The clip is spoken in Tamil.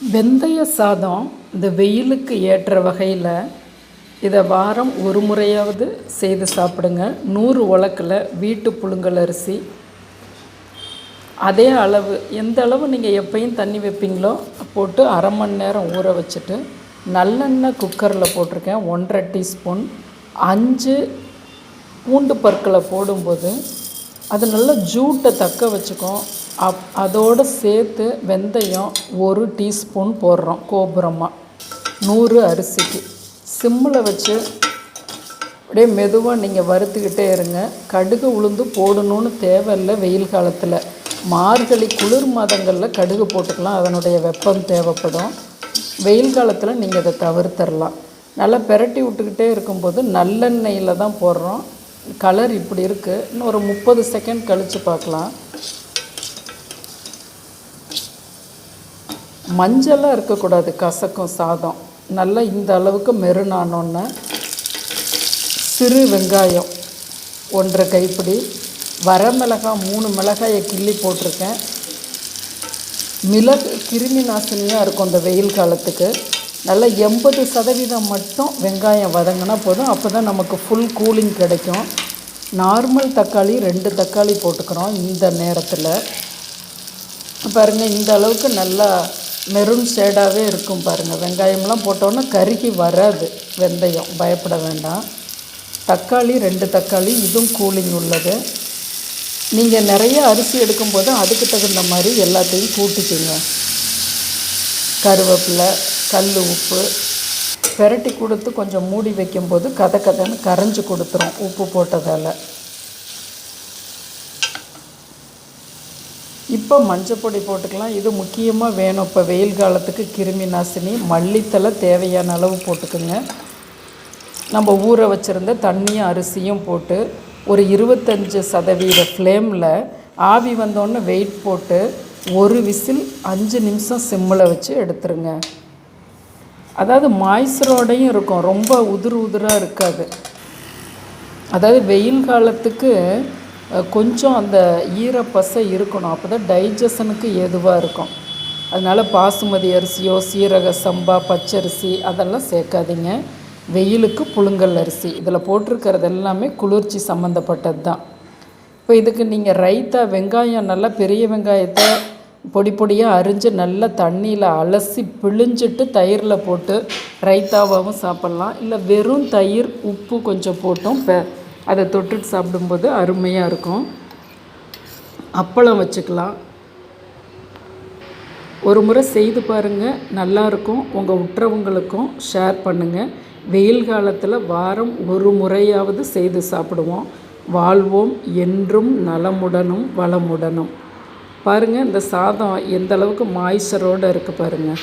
வெந்தய சாதம் இந்த வெயிலுக்கு ஏற்ற வகையில் இதை வாரம் ஒரு முறையாவது செய்து சாப்பிடுங்க. நூறு உலக்கில் வீட்டு புழுங்கல் அரிசி. அதே அளவு எந்த அளவு நீங்கள் எப்பயும் தண்ணி வைப்பீங்களோ போட்டு அரை மணி நேரம் ஊற வச்சுட்டு நல்லெண்ணெய் குக்கரில் போட்டிருக்கேன். ஒன்றரை டீஸ்பூன். அஞ்சு பூண்டு பற்களை போடும்போது அது நல்லா ஜூட்டை தக்க வச்சுக்கும். அப் அதோடு சேர்த்து வெந்தயம் ஒரு டீஸ்பூன் போடுறோம் கோபுரமாக நூறு அரிசிக்கு. சிம்மில் வச்சு அப்படியே மெதுவாக நீங்கள் வறுத்துக்கிட்டே இருங்க. கடுகு உளுந்து போடணும்னு தேவையில்லை வெயில் காலத்தில். மார்கழி குளிர் மாதங்களில் கடுகு போட்டுக்கலாம். அதனுடைய வெப்பம் தேவைப்படும். வெயில் காலத்தில் நீங்கள் அதை தவிர்த்தரலாம். நல்லா பெரட்டி விட்டுக்கிட்டே இருக்கும்போது நல்லெண்ணெயில் தான் போடுறோம். கலர் இப்படி இருக்குது இன்னும் ஒரு முப்பது செகண்ட் கழித்து பார்க்கலாம். மஞ்சளாக இருக்கக்கூடாது கசக்கும் சாதம். நல்லா இந்த அளவுக்கு மெருனானோன்னு சிறு வெங்காயம் ஒன்றரை கைப்பிடி. வரமிளகாய் மூணு மிளகாயை கிள்ளி போட்டிருக்கேன். மிளகு கிருமி நாசினியாக இருக்கும் இந்த வெயில் காலத்துக்கு. நல்லா எண்பது சதவீதம் மட்டும் வெங்காயம் வதங்கினா போதும். அப்போ தான் நமக்கு ஃபுல் கூலிங் கிடைக்கும். நார்மல் தக்காளி ரெண்டு தக்காளி போட்டுக்கிறோம் இந்த நேரத்தில். பாருங்கள் இந்த அளவுக்கு நல்லா மெரூன் ஷேடாகவே இருக்கும் பாருங்கள் வெங்காயம்லாம் போட்டோன்னா கருகி வராது வெந்தயம். பயப்பட வேண்டாம். தக்காளி ரெண்டு தக்காளி இதுவும் கூலிங் உள்ளது. நீங்கள் நிறைய அரிசி எடுக்கும்போது அதுக்கு தகுந்த மாதிரி எல்லாத்தையும் கூட்டிக்குங்க. கருவேப்பிலை கல் உப்பு. பெரட்டி கொடுத்து கொஞ்சம் மூடி வைக்கும்போது கதை கதைன்னு கரைஞ்சி கொடுத்துரும் உப்பு போட்டதால். இப்போ மஞ்சப்பொடி போட்டுக்கலாம். இது முக்கியமாக வேணும். இப்போ வெயில் காலத்துக்கு கிருமி நாசினி மல்லித்தலை தேவையான அளவு போட்டுக்குங்க. நம்ம ஊற வச்சுருந்த தண்ணியும் அரிசியும் போட்டு ஒரு இருபத்தஞ்சி சதவீத ஃப்ளேமில் ஆவி வந்தோடனே வெயிட் போட்டு ஒரு விசில் அஞ்சு நிமிஷம் சிம்மில் வச்சு எடுத்துருங்க. அதாவது மாய்ஸரோடையும் இருக்கும். ரொம்ப உதிர் உதிராக இருக்காது. அதாவது வெயில் காலத்துக்கு கொஞ்சம் அந்த ஈரப்பசை இருக்கணும். அப்போ தான் டைஜஷனுக்கு ஏதுவாக இருக்கும். அதனால் பாசுமதி அரிசியோ சீரக சம்பா பச்சரிசி அதெல்லாம் சேர்க்காதீங்க. வெயிலுக்கு புழுங்கல் அரிசி. இதில் போட்டிருக்கிறது எல்லாமே குளிர்ச்சி சம்மந்தப்பட்டது தான். இப்போ இதுக்கு நீங்கள் ரைத்தா வெங்காயம் நல்லா பெரிய வெங்காயத்தை பொடி பொடியாக அரிஞ்சு நல்லா தண்ணியில் அலசி பிழிஞ்சிட்டு தயிரில் போட்டு ரைத்தாவாகவும் சாப்பிட்லாம். இல்லை வெறும் தயிர் உப்பு கொஞ்சம் போட்டும். பெ அதை தொட்டுட்டு சாப்பிடும்போது அருமையாக இருக்கும். அப்பளம் வச்சுக்கலாம். ஒரு முறை செய்து பாருங்கள் நல்லாயிருக்கும் உங்கள் உற்றவங்களுக்கும் ஷேர் பண்ணுங்கள் வெயில் காலத்தில் வாரம் ஒரு முறையாவது செய்து சாப்பிடுவோம். வாழ்வோம் என்றும் நலமுடனும் வளமுடனும். பாருங்கள் இந்த சாதம் எந்த அளவுக்கு மாய்ச்சரோடு இருக்குது பாருங்கள்